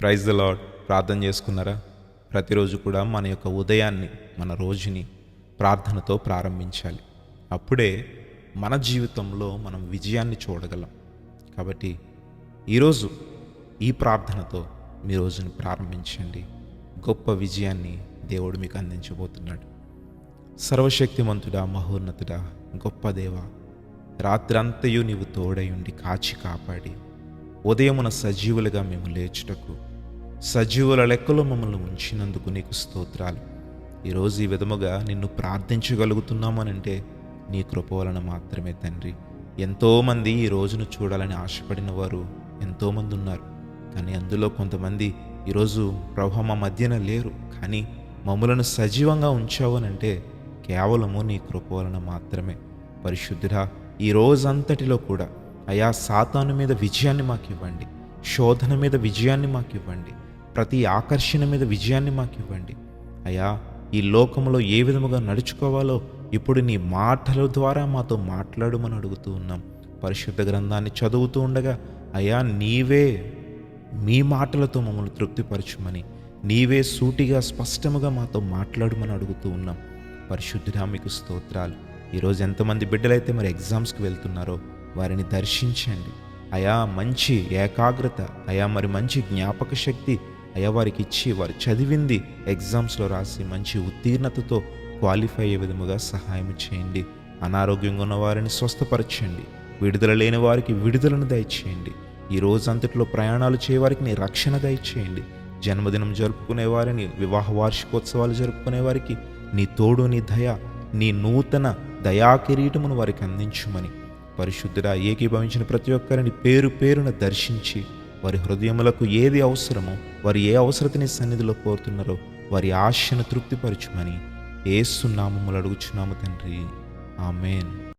Praise the lord ప్రార్థన చేసుకున్నారా? ప్రతిరోజు కూడా మన యొక్క ఉదయాన్ని మన రోజుని ప్రార్థనతో ప్రారంభించాలి. అప్పుడే మన జీవితంలో మనం విజయాన్ని చూడగలం. కాబట్టి ఈరోజు ఈ ప్రార్థనతో మీ రోజుని ప్రారంభించండి. గొప్ప విజయాన్ని దేవుడు మీకు అందించబోతున్నాడు. సర్వశక్తిమంతుడా మహోన్నతుడా గొప్ప దేవ రాత్రంతయు నీవు తోడై ఉండి కాచి కాపాడి ఉదయమున సజీవులుగా మేము లేచుటకు సజీవుల లెక్కలో మమ్మల్ని ఉంచినందుకు నీకు స్తోత్రాలు. ఈరోజు ఈ విధముగా నిన్ను ప్రార్థించగలుగుతున్నామనంటే నీ కృప వలన మాత్రమే తండ్రి. ఎంతోమంది ఈ రోజును చూడాలని ఆశపడిన వారు ఎంతోమంది ఉన్నారు. కానీ అందులో కొంతమంది ఈరోజు ప్రభు మా మధ్యన లేరు. కానీ మమ్మలను సజీవంగా ఉంచావనంటే కేవలము నీ కృప వలన మాత్రమే. పరిశుద్ధుడా ఈ రోజంతటిలో కూడా అయా సాతాను మీద విజయాన్ని మాకు ఇవ్వండి శోధన మీద విజయాన్ని మాకు ఇవ్వండి ప్రతి ఆకర్షణ మీద విజయాన్ని మాకు ఇవ్వండి. అయ్యా ఈ లోకంలో ఏ విధముగా నడుచుకోవాలో ఇప్పుడు నీ మాటల ద్వారా మాతో మాట్లాడమని అడుగుతూ ఉన్నాం. పరిశుద్ధ గ్రంథాన్ని చదువుతూ ఉండగా అయ్యా నీవే మీ మాటలతో మమ్మల్ని తృప్తిపరచుమని నీవే సూటిగా స్పష్టముగా మాతో మాట్లాడమని అడుగుతూ ఉన్నాం. పరిశుద్ధుడా మీకు స్తోత్రాలు. ఈరోజు ఎంతమంది బిడ్డలైతే మరి ఎగ్జామ్స్కి వెళ్తున్నారో వారిని దర్శించండి. అయా మంచి ఏకాగ్రత అయా మరి మంచి జ్ఞాపక శక్తి అయ్యా వారికి ఇచ్చి వారు చదివింది ఎగ్జామ్స్లో రాసి మంచి ఉత్తీర్ణతతో క్వాలిఫై అయ్యే విధముగా సహాయం చేయండి. అనారోగ్యంగా ఉన్న వారిని స్వస్థపరచండి. విడుదల లేని వారికి విడుదలను దయచేయండి. ఈ రోజంతటిలో ప్రయాణాలు చేయవారికి నీ రక్షణ దయచేయండి. జన్మదినం జరుపుకునే వారిని వివాహ వార్షికోత్సవాలు జరుపుకునే వారికి నీ తోడు నీ దయ నీ నూతన దయా కిరీటమును వారికి అందించుమని పరిశుద్ధుడా ఏకీభవించిన ప్రతి ఒక్కరిని పేరు పేరున దర్శించి వారి హృదయములకు ఏది అవసరమో వారు ఏ అవసరతని సన్నిధిలో కోరుతున్నారో వారి ఆశను తృప్తిపరచుమని ఏసునామములు అడుగుచున్నాము తండ్రి. ఆమెన్.